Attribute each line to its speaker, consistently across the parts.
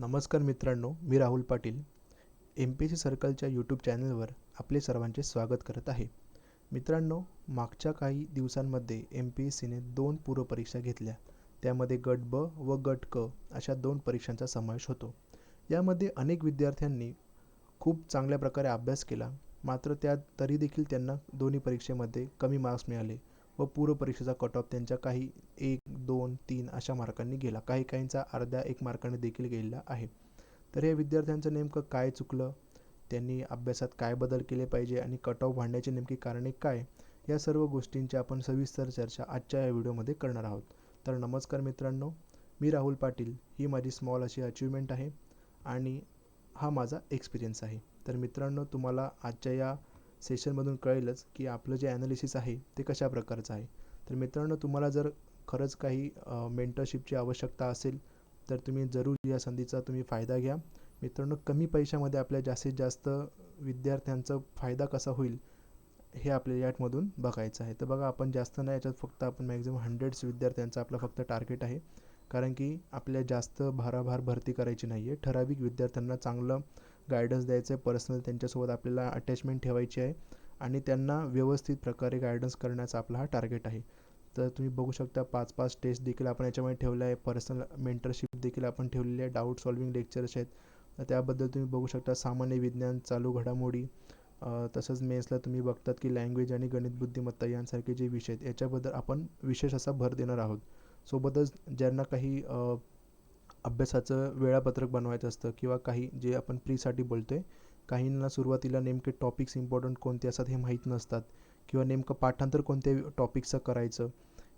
Speaker 1: नमस्कार मित्रांनो मी Rahul Patil. M P S C सर्कलच्या यूट्यूब चॅनलवर आपले सर्वांचे स्वागत करत आहे. मित्रांनो मागच्या काही दिवसांमध्ये एम पी एस सीने दोन पूर्वपरीक्षा घेतल्या. त्यामध्ये गट ब व गट क अशा दोन परीक्षांचा समावेश होतो. यामध्ये अनेक विद्यार्थ्यांनी खूप चांगल्या प्रकारे अभ्यास केला. मात्र त्या तरी देखील त्यांना दोन्ही परीक्षेमध्ये कमी मार्क्स मिळाले. व पूर्वपरीक्षेचा कट ऑफ त्यांच्या काही एक दोन तीन अशा मार्कांनी गेला. काही काहींचा अर्ध्या एक मार्काने देखील गेलेला आहे. तर या विद्यार्थ्यांचं नेमकं काय चुकलं? त्यांनी अभ्यासात काय बदल केले पाहिजे आणि कट ऑफ वाढण्याची नेमकी कारणे काय? या सर्व गोष्टींची आपण सविस्तर चर्चा आजच्या या व्हिडिओमध्ये करणार आहोत. तर नमस्कार मित्रांनो मी राहुल पाटील. ही माझी स्मॉल अशी अचिव्हमेंट आहे आणि हा माझा एक्सपिरियन्स आहे. तर मित्रांनो तुम्हाला आजच्या या सेशनमधून कळेलच की आपलं जे ॲनालिसिस आहे ते कशा प्रकारचं आहे. तर मित्रांनो तुम्हाला जर खरंच काही मेंटरशिपची आवश्यकता असेल तर तुम्ही जरूर या संधीचा तुम्ही फायदा घ्या. मित्रांनो कमी पैशामध्ये आपल्या जास्तीत जास्त विद्यार्थ्यांचा फायदा कसा होईल हे आपल्याला यातमधून बघायचं आहे. तर बघा आपण जास्त नाही याच्यात फक्त आपण मॅक्झिमम हंड्रेड्स विद्यार्थ्यांचं आपलं फक्त टार्गेट आहे. कारण की आपल्या जास्त भाराभार भरती करायची नाही आहे ठराविक विद्यार्थ्यांना चांगलं गायडन्स द्यायचं आहे पर्सनल त्यांच्यासोबत आपल्याला अटॅचमेंट ठेवायची आहे आणि त्यांना व्यवस्थित प्रकारे गायडन्स करण्याचा आपला हा टार्गेट आहे. तर तुम्ही बघू शकता पाच पाच टेस्ट देखील आपण याच्यामध्ये ठेवलं आहे. पर्सनल मेंटरशिप देखील आपण ठेवलेली आहे. डाऊट सॉल्विंग लेक्चर्स आहेत. तर त्याबद्दल तुम्ही बघू शकता सामान्य विज्ञान चालू घडामोडी तसंच मेन्सला तुम्ही बघतात की लँग्वेज आणि गणित बुद्धिमत्ता यांसारखे जे विषय आहेत याच्याबद्दल आपण विशेष असा भर देणार आहोत. सोबतच ज्यांना काही अभ्यासाचं वेळापत्रक बनवायचं असतं किंवा काही जे आपण प्रीसाठी बोलतो आहे काहींना सुरुवातीला नेमके टॉपिक्स इम्पॉर्टंट कोणते असतात हे माहीत नसतात किंवा नेमकं पाठांतर कोणत्या टॉपिकचं करायचं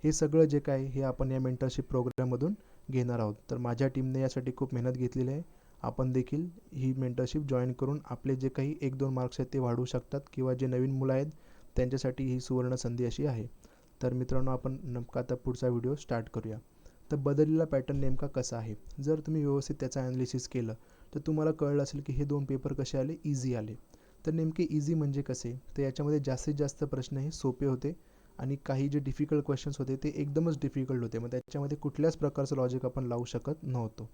Speaker 1: हे सगळं जे काय हे आपण या मेंटरशिप प्रोग्राममधून घेणार आहोत. तर माझ्या टीमने यासाठी खूप मेहनत घेतलेली आहे. आपण देखील ही मेंटरशिप जॉईन करून आपले जे काही एक दोन मार्क्स आहेत ते वाढवू शकतात किंवा जे नवीन मुलं आहेत त्यांच्यासाठी ही सुवर्ण संधी अशी आहे. तर मित्रांनो आपण नमका आता पुढचा व्हिडिओ स्टार्ट करूया. तर बदललेला पॅटर्न नेमका कसा आहे? जर तुम्ही व्यवस्थित त्याचं ॲनालिसिस केलं तर तुम्हाला कळलं असेल की हे दोन पेपर कसे आले? इझी आले. तर नेमके इझी म्हणजे कसे? तर याच्यामध्ये जास्तीत जास्त प्रश्न हे सोपे होते आणि काही जे डिफिकल्ट क्वेश्चन्स होते ते एकदमच डिफिकल्ट होते. मग त्याच्यामध्ये कुठल्याच प्रकारचं लॉजिक आपण लावू शकत नव्हतो.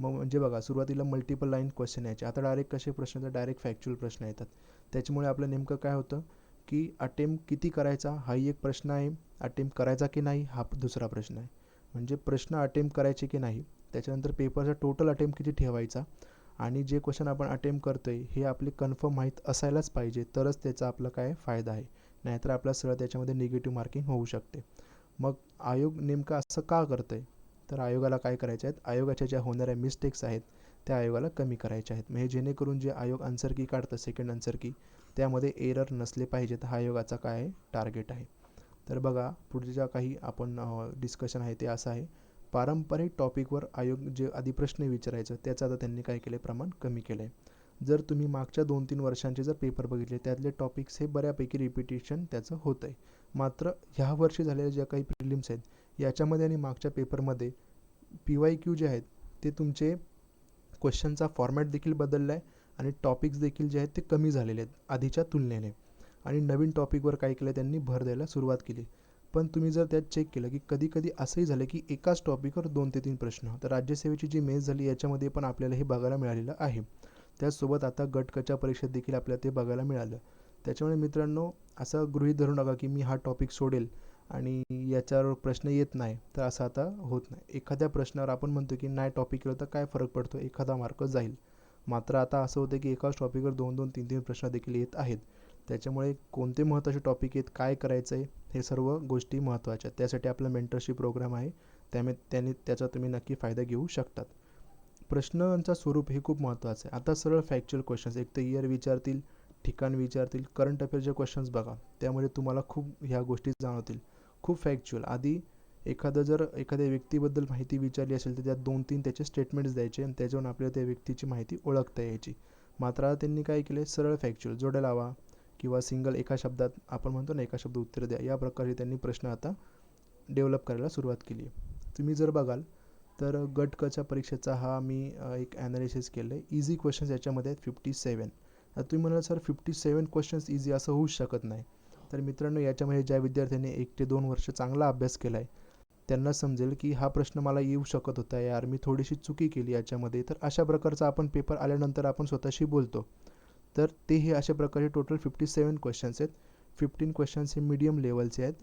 Speaker 1: मग म्हणजे बघा सुरुवातीला मल्टिपल लाईन क्वेश्चन यायचे. आता डायरेक्ट कसे प्रश्न येतात? डायरेक्ट फॅक्च्युअल प्रश्न येतात. त्याच्यामुळे आपलं नेमकं काय होतं की अटेम्प्ट किती करायचा? हाही एक प्रश्न आहे. अटेम्प्ट करायचा की नाही? हा दुसरा प्रश्न आहे. म्हणजे प्रश्न अटेम्प्ट करायचे की नाही त्याच्यानंतर पेपरचा टोटल अटेम्प्ट किती ठेवायचा आणि जे क्वेश्चन आपण अटेम्प्ट करतो आहे हे आपले कन्फर्म माहीत असायलाच पाहिजे तरच त्याचा आपला काय फायदा आहे. नाहीतर आपला सरळ त्याच्यामध्ये निगेटिव्ह मार्किंग होऊ शकते. मग आयोग नेमकं असं का करतं आहे तर आयोगाला काय करायचे आहेत? आयोगाच्या ज्या होणाऱ्या मिस्टेक्स आहेत त्या आयोगाला कमी करायच्या आहेत. म्हणजे जेणेकरून जे आयोग आन्सर की काढतं सेकंड आन्सर की त्यामध्ये एरर नसले पाहिजेत. हा आयोगाचा काय आहे टार्गेट आहे? तर बघा पुढच्या काही आपण डिस्कशन आहे ते असं आहे. पारंपरिक टॉपिकवर आयोग जे आधी प्रश्न विचारायचं त्याचं आता त्यांनी काय केलं प्रमाण कमी केलं आहे जर तुम्ही मागच्या दोन तीन वर्षांचे जर पेपर बघितले त्यातले टॉपिक्स हे बऱ्यापैकी रिपिटेशन त्याचं होतं आहे मात्र ह्या वर्षी झालेल्या ज्या काही प्रिलिम्स आहेत याच्यामध्ये आणि मागच्या पेपरमध्ये पी वाय क्यू जे आहेत ते तुमचे क्वेश्चनचा फॉर्मॅट देखील बदलला आहे आणि टॉपिक्स देखील जे आहेत ते कमी झालेले आहेत आधीच्या तुलनेने. आणि नवीन टॉपिकवर काय केलं त्यांनी भर द्यायला सुरुवात केली. पण तुम्ही जर त्यात चेक केलं की कधी कधी असंही झालं की एकाच टॉपिकवर दोन ते तीन प्रश्न. तर राज्यसेवेची जी मेस झाली याच्यामध्ये पण आपल्याला हे बघायला मिळालेलं आहे. त्याचसोबत आता गटकच्या परीक्षेत देखील आपल्याला ते बघायला मिळालं. त्याच्यामुळे मित्रांनो असं गृहीत धरू नका की मी हा टॉपिक सोडेल आणि याच्यावर प्रश्न येत नाही. तर असं आता होत नाही. एखाद्या प्रश्नावर आपण म्हणतो की नाही टॉपिक केलं तर काय फरक पडतो? एखादा मार्क जाईल. मात्र आता असं होतं की एकाच टॉपिकवर दोन दोन तीन तीन प्रश्न देखील येत आहेत. त्याच्यामुळे कोणते महत्त्वाचे टॉपिक आहेत काय करायचं आहे हे सर्व गोष्टी महत्त्वाच्या आहेत. त्यासाठी आपला मेंटरशिप प्रोग्राम आहे. त्यामुळे त्यांनी त्याचा तुम्ही नक्की फायदा घेऊ शकतात. प्रश्नांचं स्वरूप हे खूप महत्त्वाचं आहे. आता सरळ फॅक्च्युअल क्वेश्चन्स एक तर इयर विचारतील ठिकाण विचारतील करंट अफेअरचे क्वेश्चन्स बघा. त्यामुळे तुम्हाला खूप ह्या गोष्टी जाणवतील. खूप फॅक्च्युअल आधी एखादं जर एखाद्या व्यक्तीबद्दल माहिती विचारली असेल तर त्यात दोन तीन त्याचे स्टेटमेंट्स द्यायचे आणि त्याच्यावरून आपल्याला त्या व्यक्तीची माहिती ओळखता यायची. मात्र आता त्यांनी काय केले सरळ फॅक्च्युअल जोड्या लावा. किंवा सिंगल एका शब्दात आपण म्हणतो ना एका शब्द उत्तर द्या या प्रकारे त्यांनी प्रश्न आता डेव्हलप करायला सुरुवात केली आहे. तुम्ही जर बघाल तर गट कच्या परीक्षेचा हा मी एक ॲनालिसिस केलं आहे इझी क्वेश्चन्स याच्यामध्ये आहेत फिफ्टी सेवन आता तुम्ही म्हणाल sir fifty seven questions easy असं होऊच शकत नाही. तर मित्रांनो याच्यामध्ये ज्या विद्यार्थ्यांनी एक ते दोन वर्ष चांगला अभ्यास केला आहे त्यांना समजेल की हा प्रश्न मला येऊ शकत होता यार. मी थोडीशी चुकी केली याच्यामध्ये. तर अशा प्रकारचा आपण पेपर आल्यानंतर आपण स्वतःशी बोलतो. तर ते हे अशा प्रकारे टोटल फिफ्टी सेवन क्वेश्चन्स आहेत. फिफ्टीन क्वेश्चन्स हे मीडियम लेवलचे आहेत.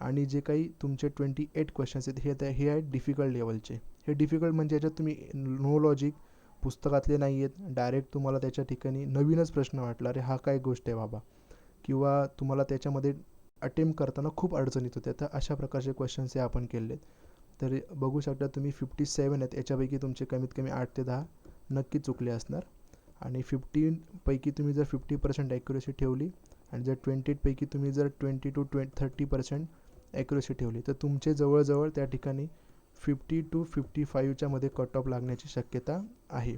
Speaker 1: आणि जे काही तुमचे ट्वेंटी एट क्वेश्चन्स आहेत हे आता हे आहेत डिफिकल्ट लेवलचे हे डिफिकल्ट म्हणजे याच्यात तुम्ही नो लॉजिक पुस्तकातले नाही आहेत. डायरेक्ट तुम्हाला त्याच्या ठिकाणी नवीनच प्रश्न वाटला अरे हा काय गोष्ट आहे बाबा? किंवा तुम्हाला त्याच्यामध्ये अटेम्प्ट करताना खूप अडचणीत होत्या. तर अशा प्रकारचे क्वेश्चन्स हे आपण केले आहेत तर बघू शकता तुम्ही फिफ्टी सेवन आहेत. याच्यापैकी तुमचे कमीत कमी आठ ते दहा नक्की चुकले असणार. आणि फिफ्टीनपैकी तुम्ही जर फिफ्टी पर्सेंट ॲक्युरेसी ठेवली आणि जर ट्वेंटीपैकी तुम्ही जर twenty two twenty thirty percent accuracy ठेवली तर तुमचे जवळजवळ त्या ठिकाणी फिफ्टी टू फिफ्टी फाईव्हच्या कट ऑफ लागण्याची शक्यता आहे.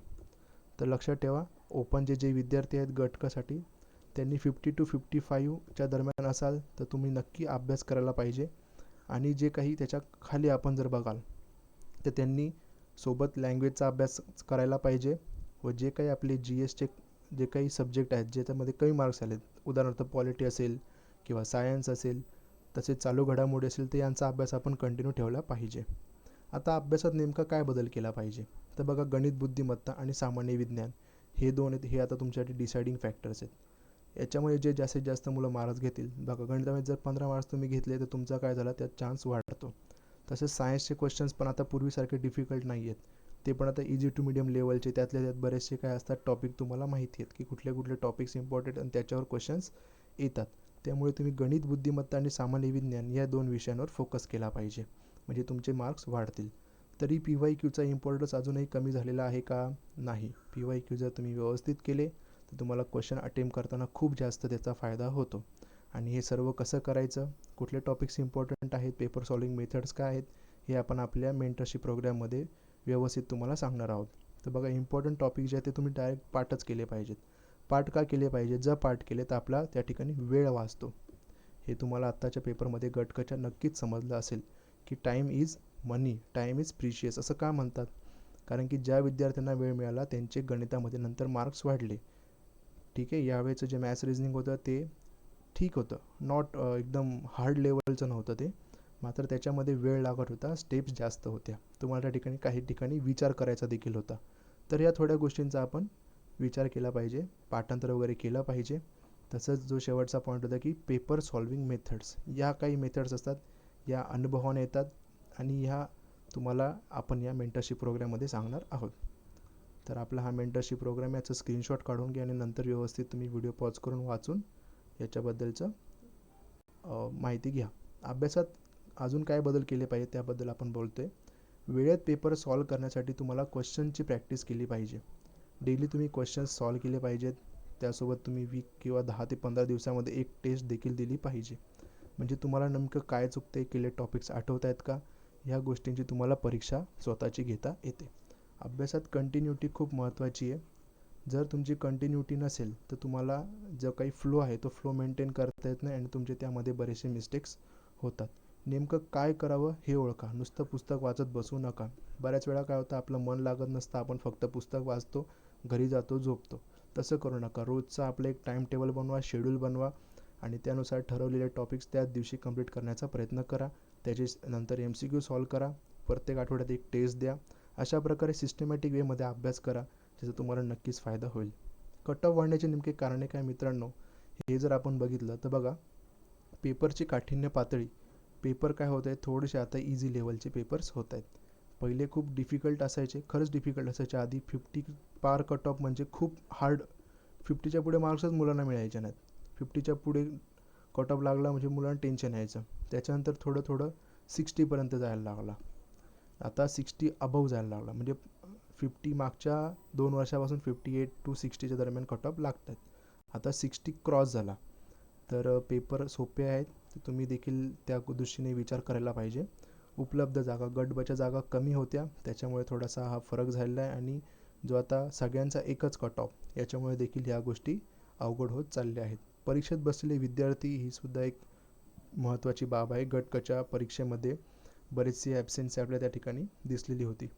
Speaker 1: तर लक्षात ठेवा ओपन जे विद्यार्थी आहेत गटकासाठी त्यांनी फिफ्टी टू फिफ्टी फाईव्हच्या दरम्यान असाल तर तुम्ही नक्की अभ्यास करायला पाहिजे. आणि जे काही त्याच्याखाली आपण जर बघाल तर त्यांनी सोबत लँग्वेजचा अभ्यास करायला पाहिजे. व जे काही आपले जी एसचे जे काही सब्जेक्ट आहेत ज्याच्यामध्ये कमी मार्क्स आलेत उदाहरणार्थ पॉलिटी असेल किंवा सायन्स असेल तसेच चालू घडामोडी असेल तर यांचा अभ्यास आपण कंटिन्यू ठेवला पाहिजे. आता अभ्यासात नेमका काय बदल केला पाहिजे? तर बघा गणित बुद्धिमत्ता आणि सामान्य विज्ञान हे दोन आहेत हे आता तुमच्यासाठी डिसाइडिंग फॅक्टर्स आहेत. याच्यामुळे जे जास्तीत जास्त मुलं मार्क्स घेतील बघा गणितामध्ये जर पंधरा मार्क्स तुम्ही घेतले तर तुमचा काय झाला त्यात चान्स वाढतो. तसेच सायन्सचे क्वेश्चन्स पण आता पूर्वीसारखे डिफिकल्ट नाही आहेत ते पण आता इझी टू मिडियम लेवलचे त्यातल्या त्यात बरेचसे काय असतात टॉपिक तुम्हाला माहिती आहेत की कुठले कुठले टॉपिक्स इम्पॉर्टंट आणि त्याच्यावर क्वेश्चन्स येतात. त्यामुळे तुम्ही गणित बुद्धिमत्ता आणि सामान्य विज्ञान या दोन विषयांवर फोकस केला पाहिजे. म्हणजे तुमचे मार्क्स वाढतील. तरी पी वाय क्यूचा इम्पॉर्टन्स अजूनही कमी झालेला आहे का? नाही. पी वाय क्यू जर तुम्ही व्यवस्थित केले तर तुम्हाला क्वेश्चन अटेम्प्ट करताना खूप जास्त त्याचा फायदा होतो. आणि हे सर्व कसं करायचं? कुठले टॉपिक्स इम्पॉर्टंट आहेत? पेपर सॉल्विंग मेथड्स काय आहेत? हे आपण आपल्या मेंटरशिप प्रोग्राममध्ये व्यवस्थित तुम्हाला सांगणार आहोत. तर बघा इम्पॉर्टंट टॉपिक जे आहे ते तुम्ही डायरेक्ट पाठच केले पाहिजेत. पाठ का केले पाहिजे जर पाठ केले तर आपला त्या ठिकाणी वेळ वाचतो. हे तुम्हाला आत्ताच्या पेपरमध्ये गटकच्या नक्कीच समजलं असेल की time is money time is precious असं का म्हणतात? कारण की ज्या विद्यार्थ्यांना वेळ मिळाला त्यांचे गणितामध्ये नंतर मार्क्स वाढले. ठीक आहे? यावेळेचं जे मॅथ्स रिझनिंग होतं ते ठीक होतं. नॉट एकदम हार्ड लेवलचं नव्हतं ते. मात्र त्याच्यामध्ये वेळ लागत होता स्टेप्स जास्त होत्या. तुम्हाला त्या ठिकाणी काही ठिकाणी विचार करायचा देखील होता. तर या थोड्या गोष्टींचा आपण विचार केला पाहिजे पाठांतर वगैरे केलं पाहिजे. तसंच जो शेवटचा पॉईंट होता की पेपर सॉल्विंग मेथड्स या काही मेथड्स असतात या अनुभवाने येतात आणि ह्या तुम्हाला आपण या मेंटरशिप प्रोग्राममध्ये सांगणार आहोत. तर आपला हा मेंटरशिप प्रोग्राम याचं स्क्रीनशॉट काढून घ्या आणि नंतर व्यवस्थित तुम्ही व्हिडिओ पॉज करून वाचून याच्याबद्दलचं माहिती घ्या. अभ्यासात अजून काय बदल केले पाहिजे त्याबद्दल आपण बोलतो आहे वेळेत पेपर सॉल्व करण्यासाठी तुम्हाला क्वेश्चनची प्रॅक्टिस केली पाहिजे. डेली तुम्ही क्वेश्चन्स सॉल्व केले पाहिजेत. त्यासोबत तुम्ही वीक किंवा दहा ते पंधरा दिवसामध्ये एक टेस्ट देखील दिली पाहिजे. म्हणजे तुम्हाला नेमकं काय चुकते केले टॉपिक्स आठवत आहेत का? ह्या गोष्टींची तुम्हाला परीक्षा स्वतःची घेता येते. अभ्यासात कंटिन्युटी खूप महत्त्वाची आहे. जर तुमची कंटिन्युटी नसेल तर तुम्हाला जो काही फ्लो आहे तो फ्लो मेंटेन करता येत नाही आणि तुमचे त्यामध्ये बरेचसे मिस्टेक्स होतात. नेमकं काय करावं हे ओळखा. नुसतं पुस्तक वाचत बसू नका. बऱ्याच वेळा काय होतं आपलं मन लागत नसतं आपण फक्त पुस्तक वाचतो घरी जातो झोपतो. तसं करू नका. रोजचा आपलं एक टाईम टेबल बनवा शेड्यूल बनवा आणि त्यानुसार ठरवलेले टॉपिक्स त्याच दिवशी कंप्लीट करण्याचा प्रयत्न करा. त्याचे नंतर एम सी क्यू सॉल्व करा. प्रत्येक आठवड्यात एक टेस्ट द्या. अशा प्रकारे सिस्टमॅटिक वेमध्ये अभ्यास करा ज्याचा तुम्हाला नक्कीच फायदा होईल. कट ऑफ वाढण्याचे नेमके कारणे काय मित्रांनो? हे जर आपण बघितलं तर बघा पेपरची काठिण्य पातळी पेपर काय होत आहे थोडेसे आता इझी लेवलचे पेपर्स होत आहेत. पहिले खूप डिफिकल्ट असायचे खरंच डिफिकल्ट असायचे. आधी फिफ्टी पार कट ऑफ म्हणजे खूप हार्ड फिफ्टीच्या पुढे मार्क्सच मुलांना मिळायचे नाहीत. फिफ्टीच्या पुढे कट ऑफ लागला म्हणजे मुलांना टेन्शन यायचं. त्याच्यानंतर थोडं थोडं सिक्स्टीपर्यंत जायला लागला. आता सिक्स्टी अबव जायला लागला. म्हणजे फिफ्टी मागच्या दोन वर्षापासून फिफ्टी एट टू सिक्स्टीच्या दरम्यान कट ऑफ लागतात आता सिक्स्टी क्रॉस झाला. तर पेपर सोपे आहेत. तुम्ही देखील त्या दृष्टीने विचार करायला पाहिजे. उपलब्ध जागा गटबच्या जागा कमी होत्या त्याच्यामुळे थोडासा हा फरक झालेला आहे आणि जो आता सगळ्यांचा एकच कट ऑफ याच्यामुळे देखील ह्या गोष्टी अवघड होत चालल्या आहेत. परीक्षेत बसलेले विद्यार्थी ही सुद्धा एक महत्त्वाची बाब आहे. गटकच्या परीक्षेमध्ये बरेचसे ॲबसेन्स आपल्या त्या ठिकाणी दिसलेली होती.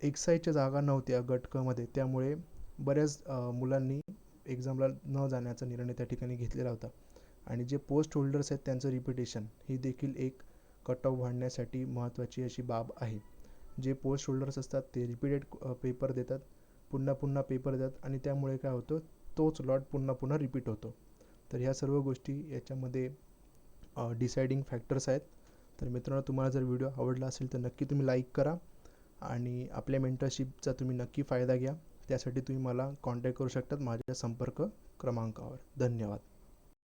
Speaker 1: एक्साईजच्या जागा नव्हत्या गटकमध्ये त्यामुळे बऱ्याच मुलांनी एक्झामला न जाण्याचा निर्णय त्या ठिकाणी घेतलेला होता. आणि जे पोस्ट होल्डर्स आहेत त्यांचं रिपिटेशन ही देखील एक कट ऑफ वाढण्यासाठी महत्त्वाची अशी बाब आहे. जे पोस्ट होल्डर्स असतात ते रिपीटेड पेपर देतात पुन्हा पुन्हा पेपर देतात आणि त्यामुळे काय होतं तोच लॉट पुन्हा पुन्हा रिपीट होतो. तर ह्या सर्व गोष्टी याच्यामध्ये डिसायडिंग फॅक्टर्स आहेत. तर मित्रांनो तुम्हाला जर व्हिडिओ आवडला असेल तर नक्की तुम्ही लाईक करा आणि आपल्या मेंटरशिपचा तुम्ही नक्की फायदा घ्या. त्यासाठी तुम्ही मला कॉन्टॅक्ट करू शकतात माझ्या संपर्क क्रमांकावर. धन्यवाद.